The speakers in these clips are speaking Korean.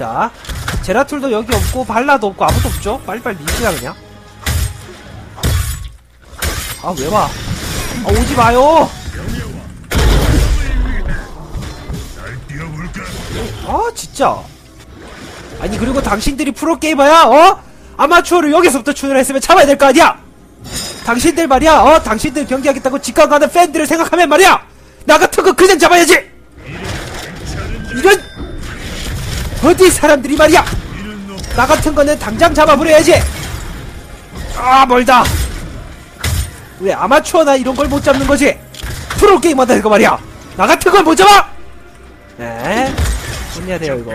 자, 제라툴도 여기 없고 발라도 없고 아무도 없죠? 빨리빨리 미시라 그냥. 아, 왜 와? 아, 오지 마요! 아, 진짜. 아니, 그리고 당신들이 프로게이머야, 어? 아마추어를 여기서부터 출연했으면 참아야 될 거 아니야! 당신들 말이야, 어? 당신들 경기하겠다고 직관 가는 팬들을 생각하면 말이야! 나 같은 거 그냥 잡아야지! 이런! 어디 사람들이 말이야! 나 같은 거는 당장 잡아버려야지! 아, 멀다! 왜 아마추어나 이런 걸 못 잡는 거지? 프로게이머다 이거 말이야! 나 같은 걸 못 잡아! 네. 혼내야 돼요, 이거.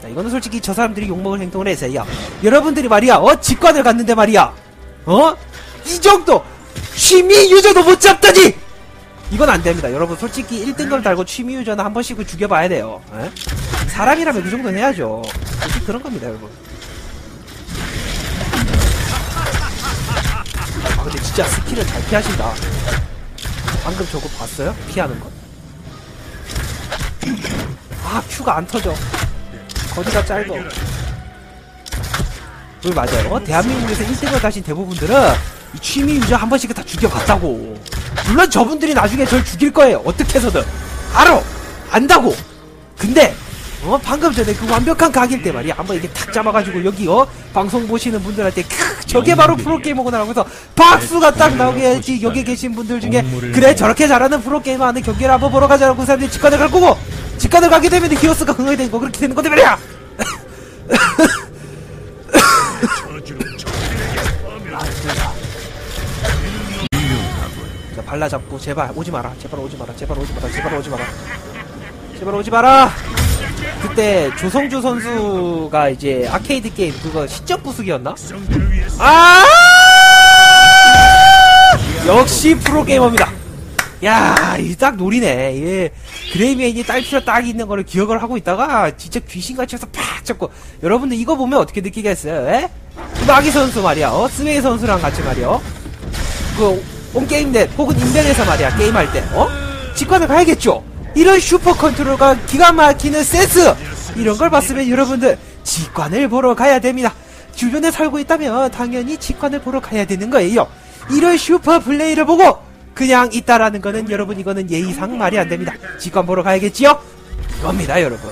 자, 이거는 솔직히 저 사람들이 욕먹을 행동을 해서요. 여러분들이 말이야, 어? 직관을 갔는데 말이야. 어? 이 정도! 취미 유저도 못! 이건 안 됩니다. 여러분, 솔직히 1등급 달고 취미 유저는 한 번씩은 죽여봐야 돼요. 에? 사람이라면 그 정도는 해야죠. 솔직히 그런 겁니다, 여러분. 아, 근데 진짜 스킬을 잘 피하신다. 방금 저거 봤어요? 피하는 거? 아, 큐가 안 터져. 거리가 짧아. 그 맞아요. 어? 대한민국에서 1등을 가신 대부분들은 이 취미 유저 한 번씩은 다 죽여봤다고. 물론 저분들이 나중에 절 죽일 거예요. 어떻게 해서든. 알아! 안다고! 근데, 어, 방금 전에 그 완벽한 각일 때 말이야. 한번 이렇게 탁 잡아가지고 여기, 어, 방송 보시는 분들한테, 크, 저게 바로 프로게이머구나 라고 해서 박수가 딱 나오게 해야지. 여기 계신 분들 중에, 그래, 저렇게 잘하는 프로게이머 하는 경기를 한번 보러 가자라고 그 사람들이 직관을 갈 거고, 직관을 가게 되면 히어스가 흥하게 되는 거, 그렇게 되는 건데 말이야! 자, 발라 잡고 제발 오지 마라. 제발 오지 마라. 제발 오지 마라. 제발 오지 마라. 제발 오지 마라. 그때 조성주 선수가 이제 아케이드 게임 그거 시점 부수기였나? 아! 역시 프로게이머입니다. 야, 이 딱 노리네. 예. 그레이메인이 딸피가 딱 있는 거를 기억을 하고 있다가 진짜 귀신같이 해서 팍 잡고 여러분들 이거 보면 어떻게 느끼겠어요? 예? 마기 선수 말이야. 어? 스웨이 선수랑 같이 말이야. 어? 그 온게임넷 혹은 인벤에서 말이야 게임할 때 어? 직관을 가야겠죠? 이런 슈퍼 컨트롤과 기가 막히는 센스! 이런 걸 봤으면 여러분들 직관을 보러 가야 됩니다. 주변에 살고 있다면 당연히 직관을 보러 가야 되는 거예요. 이런 슈퍼 플레이를 보고 그냥 있다라는 거는 여러분 이거는 예의상 말이 안 됩니다. 직관 보러 가야겠지요? 이겁니다 여러분.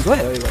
이거예요 이거